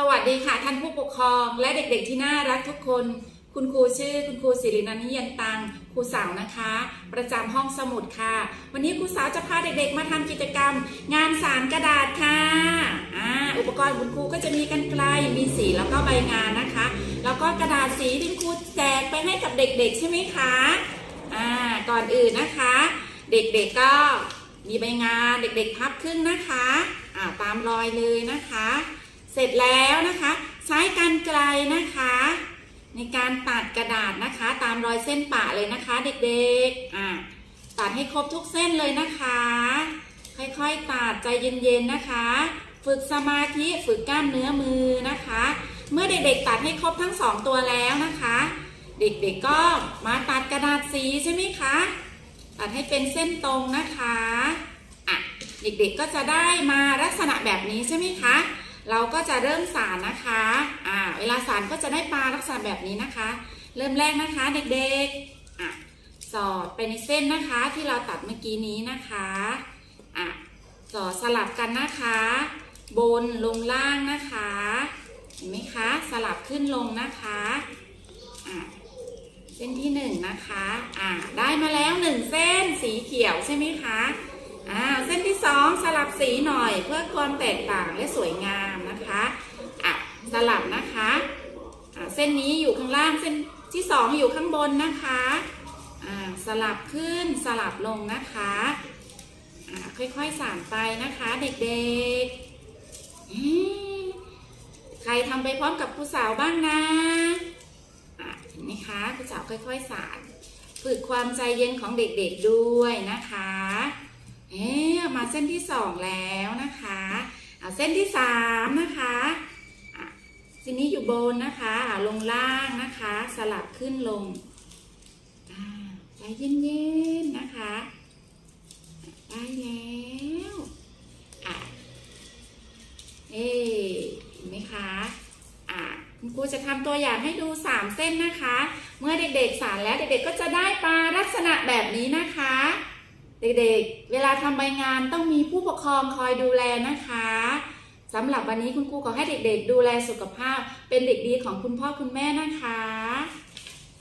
สวัสดีค่ะท่านผู้ปกครอง และเด็กๆที่น่ารักทุกคน คุณครูชื่อคุณครูสิรินันทิยันตังครูสาวนะคะ ประจำห้องสมุดค่ะ วันนี้ครูสาวจะพาเด็กๆ มาทำกิจกรรม งานสารกระดาษค่ะอ่าอุปกรณ์คุณครูก็จะมีกันไกลมีสีแล้วก็ใบงานนะคะ แล้วก็กระดาษสีที่ครูแจกไปให้กับเด็กๆ ใช่ไหมคะอ่าก่อนอื่นนะคะ เด็กๆก็มีใบงานเด็กๆพับครึ่งนะคะอ่าตามรอยเลยนะคะ สร็จแล้วนะคะใช้กันไกลนะคะ ในการตัดกระดาษนะคะ ตามรอยเส้นปะเลยนะคะ เด็กๆอ่าตัดให้ครบทุกเส้นเลยนะคะ ค่อยๆตัดใจเย็นๆนะคะ ฝึกสมาธิฝึกกล้ามเนื้อมือนะคะ เมื่อเด็กๆตัดให้ครบทั้งสองตัวแล้วนะคะ เด็กๆก็มาตัดกระดาษสีใช่ไหมคะตัดให้เป็นเส้นตรงนะคะอะเด็กๆก็จะได้มาลักษณะแบบนี้ใช่ไหมคะ เราก็จะเริ่มสารนะคะ อ่า เวลาสารก็จะได้ปลาลักษณะแบบนี้นะคะ เริ่มแรกนะคะเด็กๆ อะ สอดไปในเส้นนะคะที่เราตัดเมื่อกี้นี้นะคะ อะ สอดสลับกันนะคะ บนลงล่างนะคะ เห็นไหมคะ สลับขึ้นลงนะคะ อะ เส้นที่หนึ่งนะคะ อะ ได้มาแล้วหนึ่งเส้นสีเขียวใช่ไหมคะ อ่าเส้นที่สองสลับสีหน่อยเพื่อความแตกต่างและสวยงามนะคะอะสลับนะคะอะเส้นนี้อยู่ข้างล่างเส้นที่สองอยู่ข้างบนนะคะอ่าสลับขึ้นสลับลงนะคะอ่าค่อยๆสานไปนะคะเด็กๆ ใครทำไปพร้อมกับครูสาวบ้างนะอะเห็นไหมคะครูสาวค่อยๆสานฝึกความใจเย็นของเด็กๆด้วยนะคะ เอ๊ะมาเส้นที่สองแล้วนะคะเอาเส้นที่สามนะคะอ่นี้อยู่บนนะคะลงล่างนะคะ สลับขึ้นลงใจเย็นๆนะคะได้แล้วอะเอ๊ะเห็นไหมคะอ่าคุณครูจะทำตัวอย่างให้ดู3เส้นนะคะ เมื่อเด็กๆสานแล้วเด็กๆก็จะได้ปลาลักษณะแบบนี้นะคะ เด็กๆ เวลาทำใบงานต้องมีผู้ปกครองคอยดูแลนะคะสำหรับวันนี้คุณครูขอให้เด็กๆ ดูแลสุขภาพ เป็นเด็กดีของคุณพ่อคุณแม่นะคะ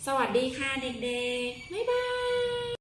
สวัสดีค่ะเด็กๆ บ๊ายบาย